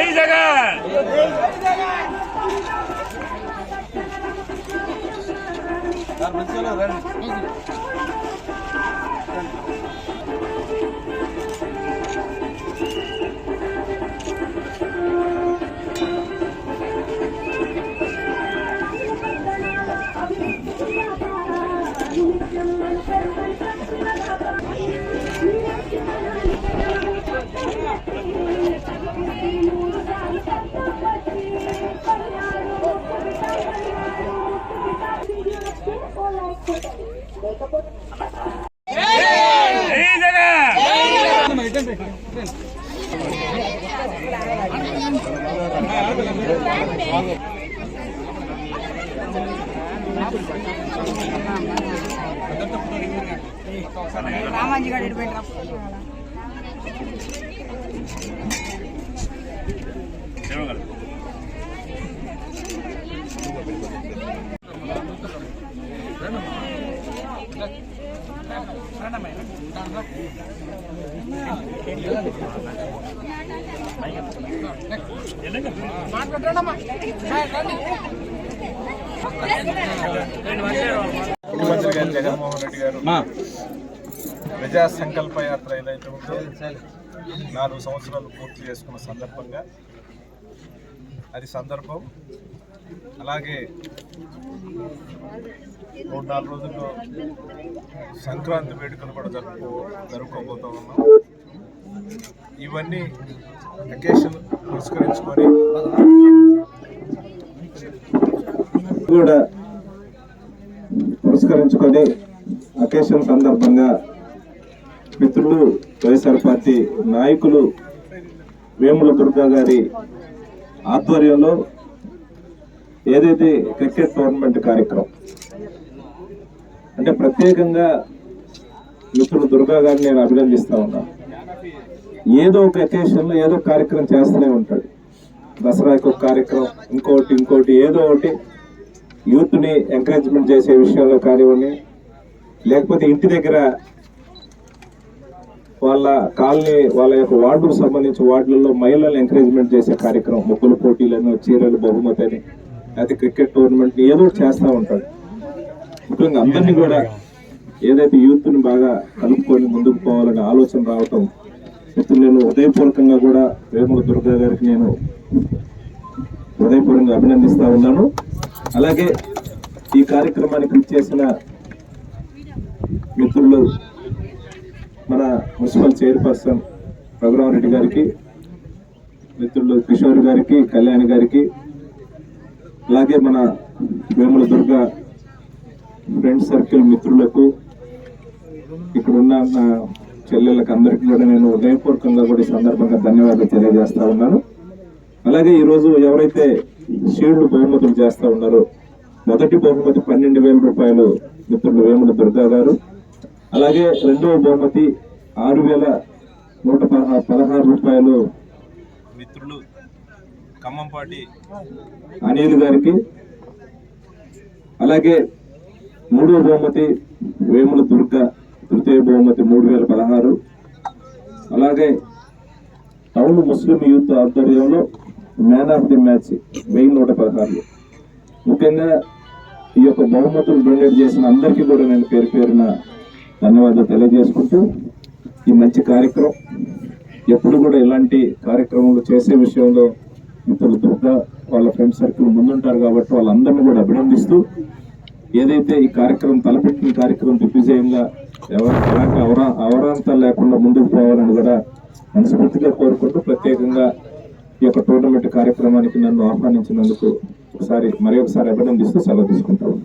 এই জায়গায়। రామాజీ గారు ఎడిపోయింటారా ఇవ్వగలరు. ముఖ్యమంత్రి గారు జగన్మోహన్ రెడ్డి గారు ప్రజా సంకల్ప యాత్ర ఏదైతే ఉందో నాలుగు సంవత్సరాలు పూర్తి చేసుకున్న సందర్భంగా అది సందర్భం అలాగే మూడు నాలుగు రోజుల్లో సంక్రాంతి వేడుకలు కూడా జరుపుకో జరుపుకోబోతూ ఉన్నాం. ఇవన్నీ అకేషన్ పురస్కరించుకొని కూడా పురస్కరించుకొని అకేషన్ సందర్భంగా మిత్రులు వైఎస్ఆర్ పార్టీ నాయకులు వేముల దుర్గా గారి ఆధ్వర్యంలో ఏదైతే క్రికెట్ టోర్నమెంట్ కార్యక్రమం అంటే ప్రత్యేకంగా మిత్రుడు దుర్గా గారిని నేను అభినందిస్తా ఉన్నాను ఏదో ఒక అకేషన్లో ఏదో కార్యక్రమం చేస్తూనే ఉంటాడు. దసరాకి ఒక కార్యక్రమం ఇంకోటి ఇంకోటి ఏదో ఒకటి. యూత్ని ఎంకరేజ్మెంట్ చేసే విషయంలో కానివ్వండి లేకపోతే ఇంటి దగ్గర వాళ్ళ కాలనీ వాళ్ళ యొక్క వార్డుకు సంబంధించి వార్డులలో మహిళలను ఎంకరేజ్మెంట్ చేసే కార్యక్రమం ముగ్గుల పోటీలను చీరలు బహుమతి అని లేకపోతే క్రికెట్ టోర్నమెంట్ ఏదో ఒకటి చేస్తూ ఉంటాడు. ముఖ్యంగా అందరినీ కూడా ఏదైతే యూత్ని బాగా కలుపుకొని ముందుకు పోవాలనే ఆలోచన రావటం ఇప్పుడు నేను హృదయపూర్వకంగా కూడా వేముల దుర్గా గారికి నేను హృదయపూర్వకంగా అభినందిస్తూ ఉన్నాను. అలాగే ఈ కార్యక్రమానికి ఇచ్చేసిన మిత్రులు మన మున్సిపల్ చైర్పర్సన్ రఘురామరెడ్డి గారికి మిత్రులు కిషోర్ గారికి కళ్యాణ్ గారికి అలాగే మన వేముల దుర్గ ఫ్రెండ్ సర్కిల్ మిత్రులకు ఇక్కడ ఉన్న నా చెల్లెళ్ళకి అందరికీ కూడా నేను హృదయపూర్వకంగా కూడా ఈ సందర్భంగా ధన్యవాదాలు తెలియజేస్తా ఉన్నాను. అలాగే ఈరోజు ఎవరైతే షీల్డ్ బహుమతులు చేస్తూ ఉన్నారో మొదటి బహుమతి పన్నెండు వేల రూపాయలు మిత్రులు వేముల దుర్గా గారు. అలాగే రెండవ బహుమతి ఆరు వేల నూట పదహారు రూపాయలు ఖమ్మంపాటి అనిల్ గారికి అలాగే మూడవ బహుమతి వేముల దుర్గ తృతీయ బహుమతి మూడు వేల పదహారు. అలాగే టౌన్ ముస్లిం యూత్ ఆధ్వర్యంలో మ్యాన్ ఆఫ్ ది మ్యాచ్ వెయ్యి నూట పదహారు ముఖ్యంగా ఈ యొక్క బహుమతులు డొనేట్ చేసిన అందరికీ కూడా నేను పేరు పేరున ధన్యవాదాలు తెలియజేసుకుంటూ ఈ మంచి కార్యక్రమం. ఎప్పుడు కూడా ఇలాంటి కార్యక్రమాలు చేసే విషయంలో మిత్రులు దుర్గా వాళ్ళ ఫ్రెండ్ సర్కిల్ ముందుంటారు కాబట్టి వాళ్ళందరినీ కూడా అభినందిస్తూ ఏదైతే ఈ కార్యక్రమం తలపెట్టిన కార్యక్రమం దిగ్విజయంగా ఎవరు ఎలాంటి అవరా అవరాంతాలు లేకుండా ముందుకు పోవాలని కూడా మనస్ఫూర్తిగా కోరుకుంటూ ప్రత్యేకంగా ఈ యొక్క టోర్నమెంట్ కార్యక్రమానికి నన్ను ఆహ్వానించినందుకు ఒకసారి మరి ఒకసారి అభినందిస్తూ సెలవు తీసుకుంటాను.